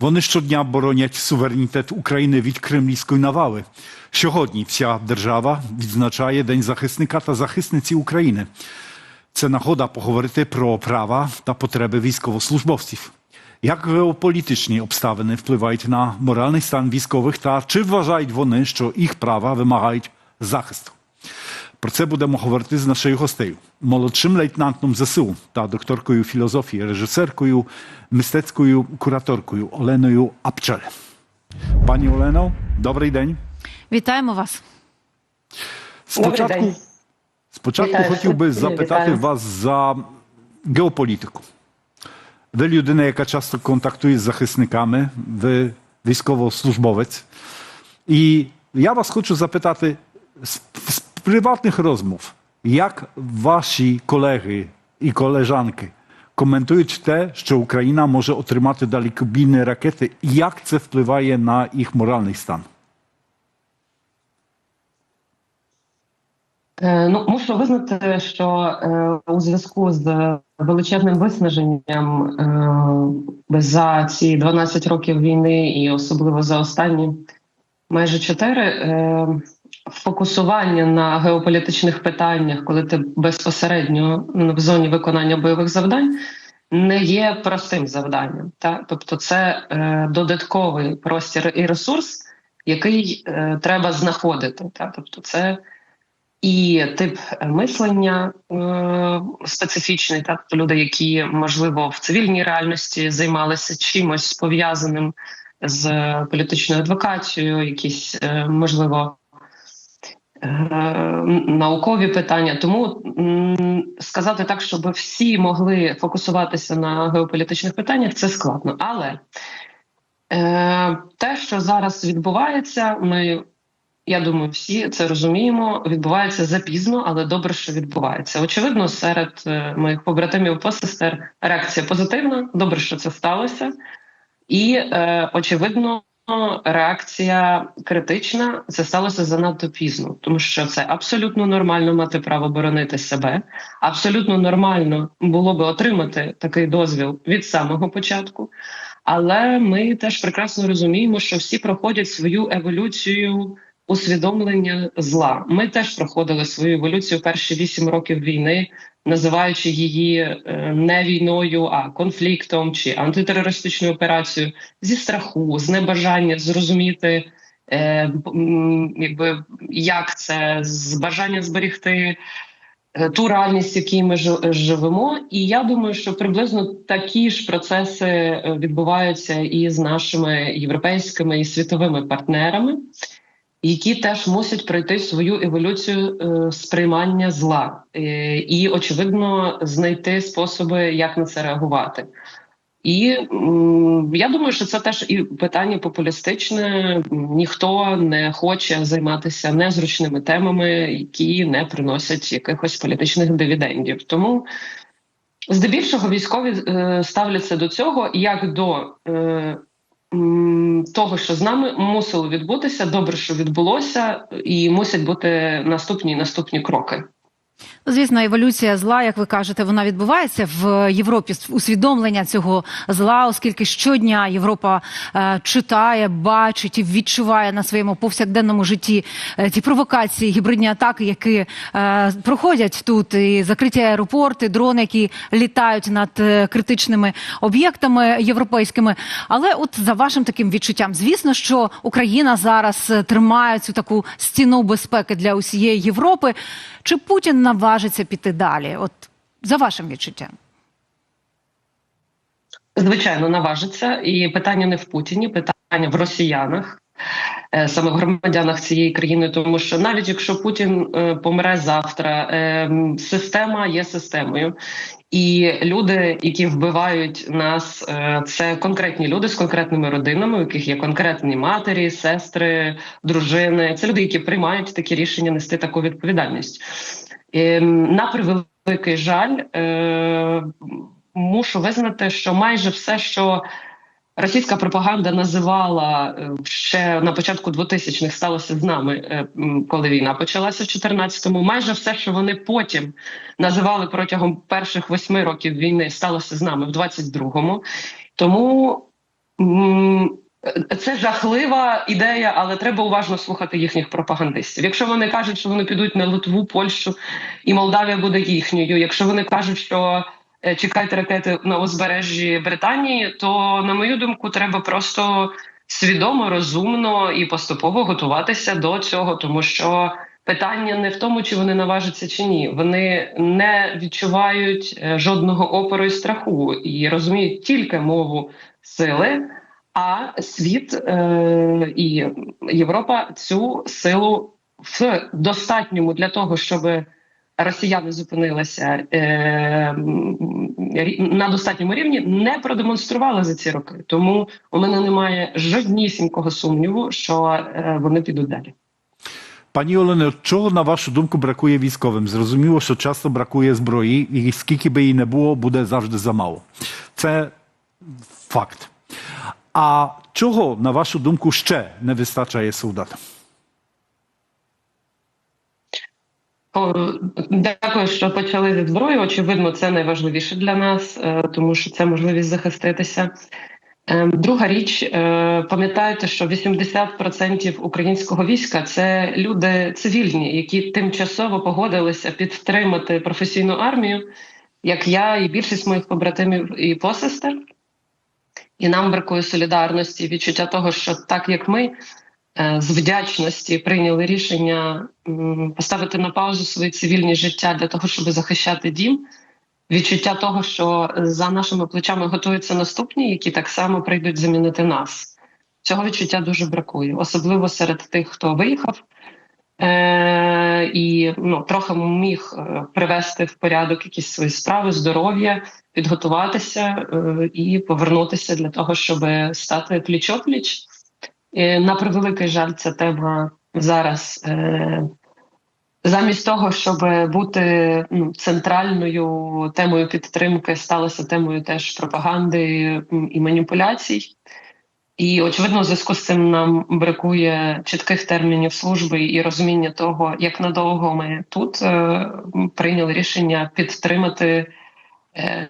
Вони щодня боронять суверенітет України від кремлівської навали. Сьогодні вся держава відзначає День захисника та захисниці України. Це нагода поговорити про права та потреби військовослужбовців. Як геополітичні обставини впливають на моральний стан військових та чи вважають вони, що їх права вимагають захисту? Про це будемо говорити з нашою гостею, молодшим лейтенантом ЗСУ та докторкою філозофії, режисеркою, мистецькою кураторкою Оленою Апчель. Пані Олено, добрий день. Вітаємо вас. Спочатку, день. спочатку Вітаю, хотів би запитати вітаю. вас за геополітику. Ви людина, яка часто контактує з захисниками, ви військовослужбовець. І я вас хочу запитати приватних розмов, як ваші колеги і колежанки коментують те, що Україна може отримати далекобійні ракети, і як це впливає на їх моральний стан? Е, Ну, мушу визнати, що е, у зв'язку з величезним виснаженням е, за ці 12 років війни, і особливо за останні майже 4, е, фокусування на геополітичних питаннях, коли ти безпосередньо ну, в зоні виконання бойових завдань, не є простим завданням. Та? Тобто, це е, додатковий простір і ресурс, який е, треба знаходити. Та? Тобто, це і тип мислення е, специфічний, так тобто люди, які можливо в цивільній реальності займалися чимось пов'язаним з політичною адвокацією, якісь е, можливо е, наукові питання. Тому сказати так, щоб всі могли фокусуватися на геополітичних питаннях, це складно. Але е, те, що зараз відбувається, ми я думаю, всі це розуміємо. Відбувається запізно, але добре, що відбувається. Очевидно, серед е, моїх побратимів посестер реакція позитивна. Добре, що це сталося, і е, очевидно, реакція критична. Це сталося занадто пізно, тому що це абсолютно нормально мати право боронити себе. Абсолютно нормально було би отримати такий дозвіл від самого початку. Але ми теж прекрасно розуміємо, що всі проходять свою еволюцію усвідомлення зла. Ми теж проходили свою еволюцію перші вісім років війни, називаючи її е, не війною, а конфліктом чи антитерористичною операцією зі страху, з небажання зрозуміти, е, якби як це з бажання зберегти. е, Ту реальність, в якій ми жи- живемо, і я думаю, що приблизно такі ж процеси відбуваються і з нашими європейськими і світовими партнерами які теж мусять пройти свою еволюцію е, сприймання зла е, і, очевидно, знайти способи, як на це реагувати. І я думаю, що це теж і питання популістичне. Ніхто не хоче займатися незручними темами, які не приносять якихось політичних дивідендів. Тому здебільшого військові е, ставляться до цього як до того, що з нами мусило відбутися. Добре, що відбулося, і мусять бути наступні наступні кроки. Ну, Звісно, еволюція зла, як ви кажете, вона відбувається в Європі усвідомлення цього зла, оскільки щодня Європа е, читає, бачить і відчуває на своєму повсякденному житті е, ті провокації, гібридні атаки, які е, проходять тут, і закриті аеропорти, дрони, які літають над е, критичними об'єктами європейськими. Але, от за вашим таким відчуттям, звісно, що Україна зараз е, тримає цю таку стіну безпеки для усієї Європи. Чи Путін наважиться піти далі? От за вашим відчуттям? Звичайно, наважиться, і питання не в Путіні, питання в росіянах, саме в громадянах цієї країни, тому що навіть якщо Путін е, помре завтра, е, система є системою. І люди, які вбивають нас, е, це конкретні люди з конкретними родинами, у яких є конкретні матері, сестри, дружини. Це люди, які приймають такі рішення нести таку відповідальність. На превеликий жаль, е, мушу визнати, що майже все, що російська пропаганда називала е, ще на початку 2000-х, сталося з нами, е, коли війна почалася в 14-му. Майже все, що вони потім називали протягом перших восьми років війни, сталося з нами в 22-му. Тому Це жахлива ідея, але треба уважно слухати їхніх пропагандистів. Якщо вони кажуть, що вони підуть на Литву, Польщу і Молдавія буде їхньою. Якщо вони кажуть, що е, чекайте ракети на узбережжі Британії, то на мою думку, треба просто свідомо, розумно і поступово готуватися до цього, тому що питання не в тому, чи вони наважаться чи ні. Вони не відчувають е, жодного опору і страху і розуміють тільки мову сили. А світ е, і Європа цю силу в достатньому для того, щоб росіяни зупинилися е, на достатньому рівні, не продемонстрували за ці роки. Тому у мене немає жоднісінького сумніву, що е, вони підуть далі. Пані Олено, чого на вашу думку бракує військовим? Зрозуміло, що часто бракує зброї, і скільки би її не було, буде завжди замало. Це факт. А чого, на вашу думку, ще не вистачає солдатам? Дякую, що почали зі зброї. Очевидно, це найважливіше для нас, е, тому що це можливість захиститися. Е, Друга річ, е, пам'ятаєте, що 80% українського війська це люди цивільні, які тимчасово погодилися підтримати професійну армію, як я і більшість моїх побратимів і посестер. І нам бракує солідарності, відчуття того, що так як ми з вдячності прийняли рішення поставити на паузу своє цивільне життя для того, щоб захищати дім. Відчуття того, що за нашими плечами готуються наступні, які так само прийдуть замінити нас. Цього відчуття дуже бракує, особливо серед тих, хто виїхав е- і ну, трохи міг е, привести в порядок якісь свої справи, здоров'я, підготуватися е- і повернутися для того, щоб стати пліч-опліч. Е, на превеликий жаль, ця тема зараз. Е- Замість того, щоб бути ну, центральною темою підтримки, сталося темою теж пропаганди і маніпуляцій. І очевидно, в зв'язку з цим нам бракує чітких термінів служби і розуміння того, як надовго ми тут е, прийняли рішення підтримати. Е,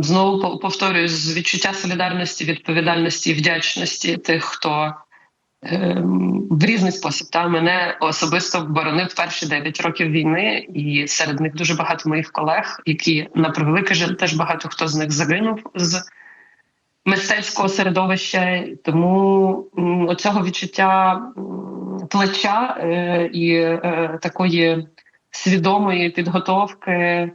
Знову по- повторюю з відчуття солідарності, відповідальності і вдячності тих, хто ем, в різний спосіб. Та мене особисто боронив перші 9 років війни, і серед них дуже багато моїх колег, які на превеликий жаль, теж багато хто з них загинув з мистецького середовища. Тому оцього відчуття плеча е, і е, такої свідомої підготовки.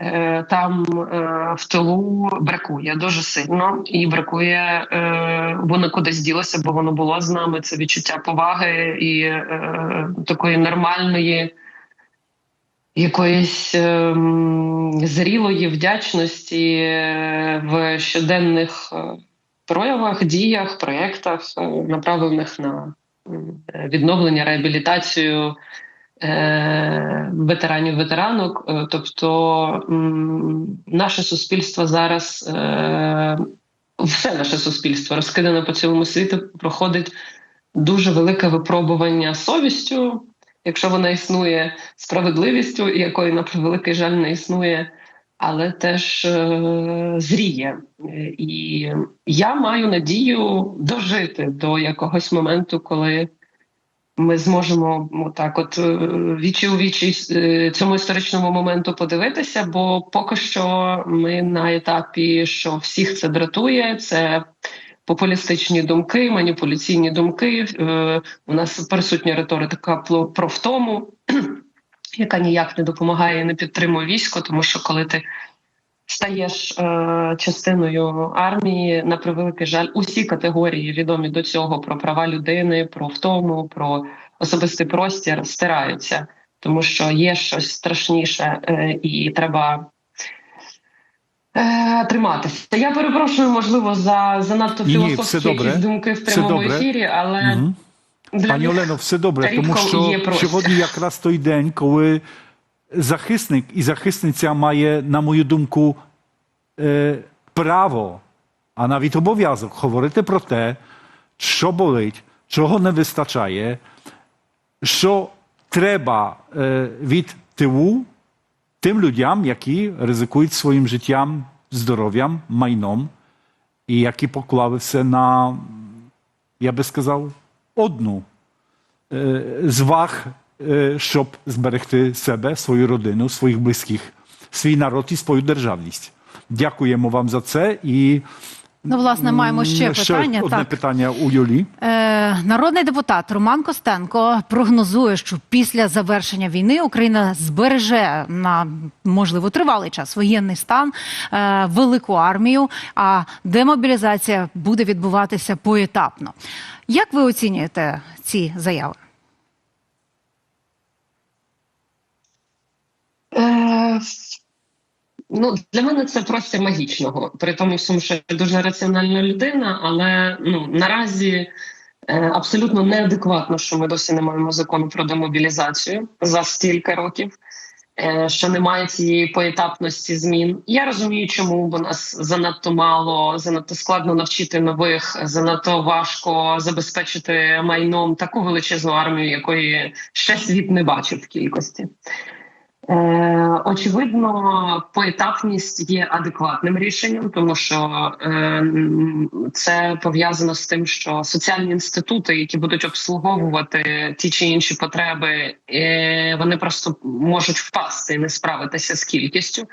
Е, Там е, в тилу бракує дуже сильно, і бракує е, воно кудись ділося, бо воно було з нами. Це відчуття поваги і такої нормальної, якоїсь е, зрілої вдячності в щоденних проявах, діях, проєктах, направлених на відновлення, реабілітацію ветеранів ветеранок. Е, Тобто наше суспільство зараз, е, все наше суспільство розкидане по цілому світу, проходить дуже велике випробування совістю, якщо вона існує справедливістю, якої на превеликий жаль не існує. Але теж е, зріє, Е, і я маю надію дожити до якогось моменту, коли ми зможемо так, от е, вічі у вічі е, цьому історичному моменту подивитися, бо поки що ми на етапі, що всіх це дратує, це популістичні думки, маніпуляційні думки. Е, У нас присутня риторика про втому, яка ніяк не допомагає і не підтримує військо, тому що коли ти стаєш е, частиною армії, на превеликий жаль, усі категорії відомі до цього про права людини, про втому, про особистий простір стираються, тому що є щось страшніше, е, і треба. е, Триматися. Я перепрошую, можливо, за занадто Ні, ні, філософські добре. якісь думки в прямому ефірі, але Мгм. для Пані Олено, все добре, тому що є сьогодні якраз той день, коли захисник і захисниця має, на мою думку, е, право, а навіть обов'язок говорити про те, що болить, чого не вистачає, що треба е, від тилу тим людям, які ризикують своїм життям, здоров'ям, майном, і які поклали все на я би сказав, одну е, з ваг, щоб зберегти себе, свою родину, своїх близьких, свій народ і свою державність. Дякуємо вам за це. І Ну, власне, маємо ще м, питання. одне так. питання у Юлі. Е, народний депутат Роман Костенко прогнозує, що після завершення війни Україна збереже на можливо тривалий час воєнний стан, е, велику армію, а демобілізація буде відбуватися поетапно. Як ви оцінюєте ці заяви? Е, ну, для мене це просто магічного. При тому що я дуже раціональна людина, але ну, наразі е, абсолютно неадекватно, що ми досі не маємо закону про демобілізацію за стільки років. е, Що немає цієї поетапності змін. Я розумію, чому бо нас занадто мало, занадто складно навчити нових, занадто важко забезпечити майном таку величезну армію, якої ще світ не бачив в кількості. Очевидно, поетапність є адекватним рішенням, тому що е, це пов'язано з тим, що соціальні інститути, які будуть обслуговувати ті чи інші потреби, е, вони просто можуть впасти і не справитися з кількістю.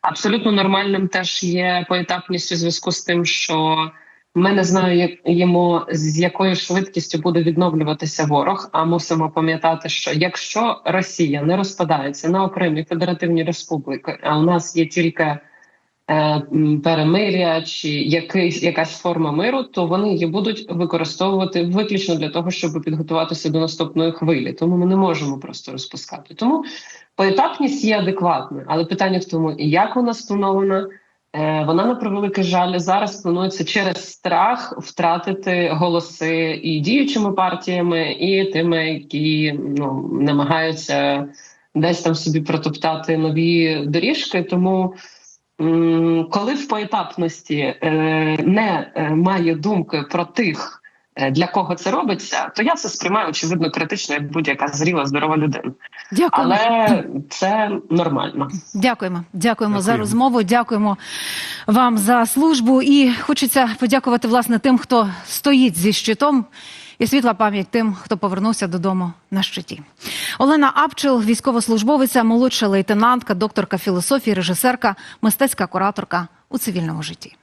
Абсолютно нормальним теж є поетапність у зв'язку з тим, що ми не знаємо, з якою швидкістю буде відновлюватися ворог. А мусимо пам'ятати, що якщо Росія не розпадається на окремі федеративні республіки, а у нас є тільки е, перемиря чи якийсь якась форма миру, то вони її будуть використовувати виключно для того, щоб підготуватися до наступної хвилі. Тому ми не можемо просто розпускати. Тому поетапність є адекватною, але питання в тому, як вона спланована. Е, Вона на превеликий жаль зараз планується через страх втратити голоси і діючими партіями, і тими, які ну намагаються десь там собі протоптати нові доріжки. Тому коли в поетапності е, не е, має думки про тих, для кого це робиться, то я це сприймаю очевидно критично, як будь-яка зріла здорова людина. Дякуємо. Але це нормально. Дякуємо, дякуємо за розмову. Дякуємо вам за службу. І хочеться подякувати власне тим, хто стоїть зі щитом. І світла пам'ять тим, хто повернувся додому на щиті. Олена Апчел, військовослужбовиця, молодша лейтенантка, докторка філософії, режисерка, мистецька кураторка у цивільному житті.